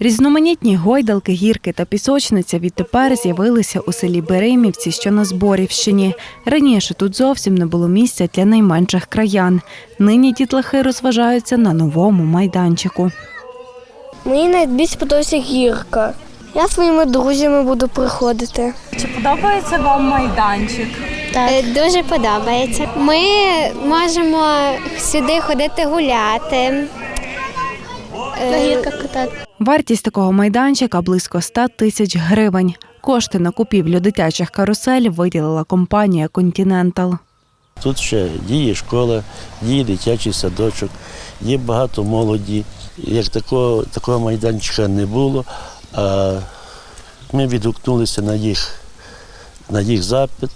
Різноманітні гойдалки, гірки та пісочниця відтепер з'явилися у селі Беремівці, що на Зборівщині. Раніше тут зовсім не було місця для найменших краян. Нині дітлахи розважаються на новому майданчику. Мені найбільше сподобається гірка. Я своїми друзями буду приходити. Чи подобається вам майданчик? Так. Дуже подобається. Ми можемо сюди ходити гуляти. На гірках катати. Вартість такого майданчика близько 100 тисяч гривень. Кошти на купівлю дитячих карусель виділила компанія Континентал. Тут ще діє школа, діє дитячий садочок, є багато молоді. Як такого, такого майданчика не було, а ми відгукнулися на їх, на їх запит.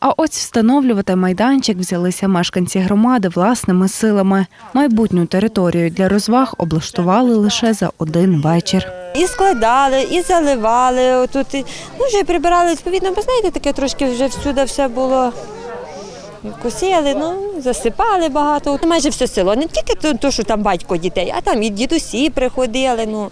А ось встановлювати майданчик взялися мешканці громади власними силами. Майбутню територію для розваг облаштували лише за один вечір. І складали, і заливали. Отут, ну, вже прибирали відповідно, бо знаєте, таке трошки вже всюди все було. Косили, ну, засипали багато. Майже все село. Не тільки то, що там батько дітей, а там і дідусі приходили. Ну,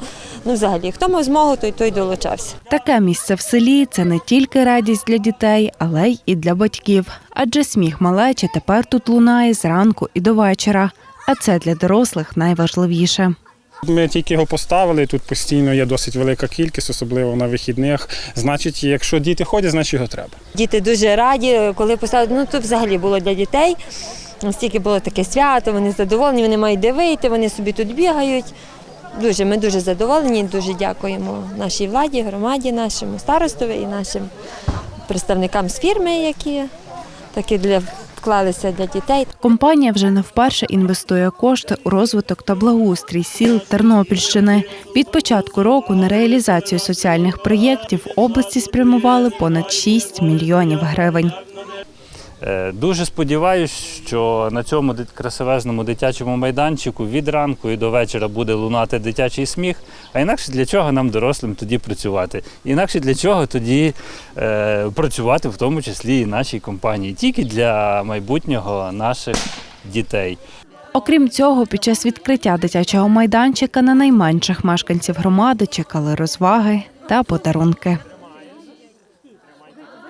ну взагалі, хто мав змогу, той той долучався. Таке місце в селі це не тільки радість для дітей, але й і для батьків. Адже сміх малечі тепер тут лунає зранку і до вечора. А це для дорослих найважливіше. Ми тільки його поставили, тут постійно є досить велика кількість, особливо на вихідних. Значить, якщо діти ходять, значить його треба. Діти дуже раді, коли поставили, ну тут взагалі було для дітей. Настільки було таке свято, вони задоволені, вони мають де вийти, вони собі тут бігають. Дуже, ми дуже задоволені, дуже дякуємо нашій владі, громаді, нашому старостові і нашим представникам з фірми, які таки для вклалися для дітей. Компанія вже не вперше інвестує кошти у розвиток та благоустрій сіл Тернопільщини. Від початку року на реалізацію соціальних проєктів області спрямували понад 6 мільйонів гривень. Е, Дуже сподіваюся, що на цьому красивезному дитячому майданчику від ранку і до вечора буде лунати дитячий сміх. А інакше для чого нам, дорослим, тоді працювати? Інакше для чого тоді е, працювати, в тому числі і нашій компанії, тільки для майбутнього наших дітей. Окрім цього, під час відкриття дитячого майданчика на найменших мешканців громади чекали розваги та подарунки.